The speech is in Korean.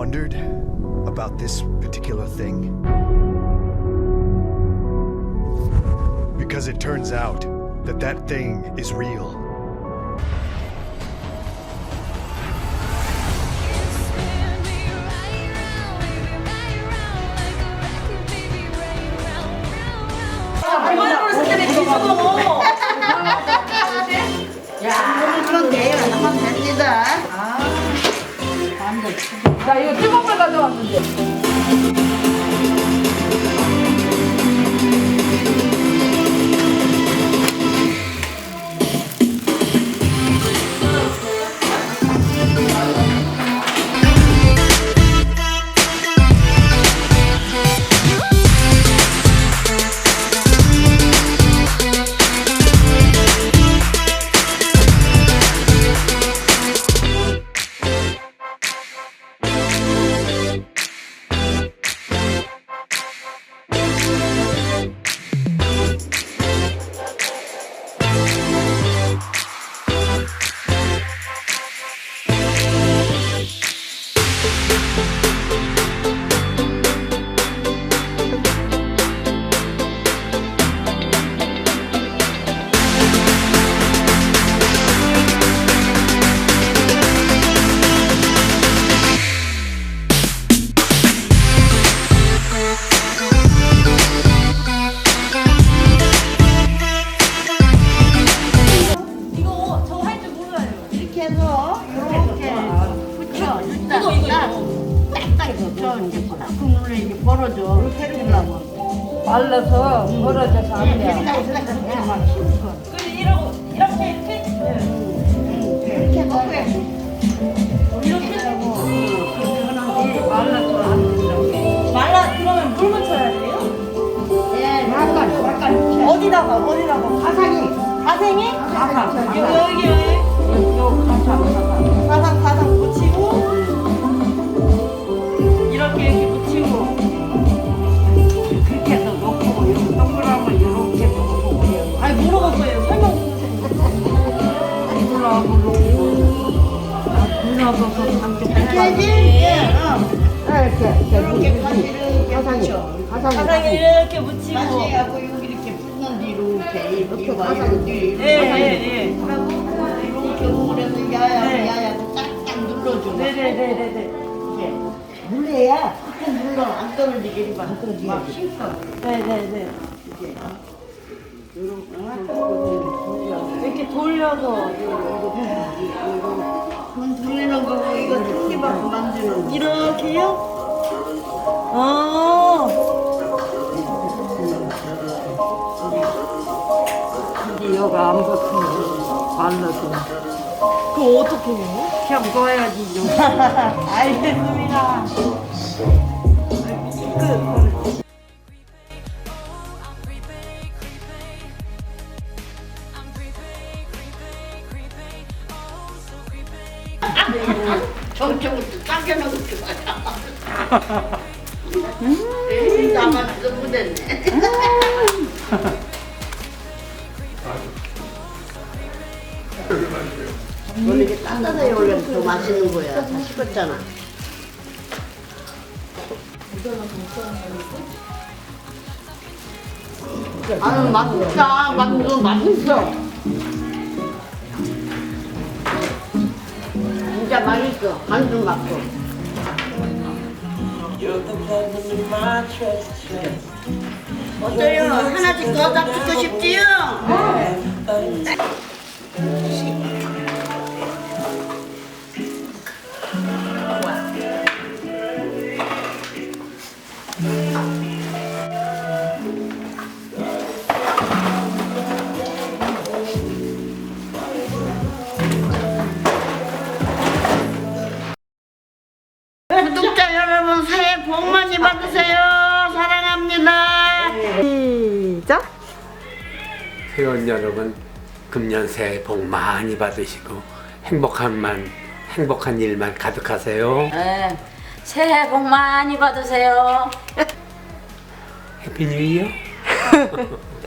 wondered about this particular thing? Because it turns out that that thing is real. 나 이거 뜨거운 물 가져왔는데. 이렇게 해서 이렇게 붙여. 이거 이거 딱딱 붙여. 이제 그 물에 이렇게 벌어져. 이렇게 해주려고. 말라서 벌어져서 안 돼. 이렇게 막 힘써. 근데 이러고 이렇게 이렇게 이렇게 놓고 이렇게 말라서 안 된다고. 말라 그러면 물 묻혀야 돼요? 예, 약간 약간. 어디다가 어디다가 가상이 가생이? 가상. 여기 이렇게. 예. 이렇게 이렇게 가상이 가상에 이렇게 묻히고 다시 하고 여기 이렇게 붙는 뒤로 이렇게 이렇게 가상 뒤 예예예 이렇게 오므려서 야야 네. 야야 딱딱 눌러줘. 네네네네네 이게 눌러야 딱 눌러 안 떨어지게 이렇게 안 떨어지게 막 힘써. 네네네 이렇게 이렇게 돌려서 돈 돌리 이렇게요? 아 근데 여가 안 붙으면 말라서 그거 어떻게 해요? 그냥 넣어야지 좀. 알겠습니다. 끝. 저쪽부터 당겨놓고 들어가자. 에이, 나만 너무 됐네. 원래 이게 따뜻하게 원래 더 맛있는 거야. 다 식었잖아. 아유 맛있다. 만두 맛있어. 진짜 맛있어. 만두 맛고. 어때요? 하나씩 더 잡수고 싶지요? 회원 여러분 금년 새해 복 많이 받으시고 행복한만 행복한 일만 가득하세요. 네. 새해 복 많이 받으세요. 해피 뉴 이어.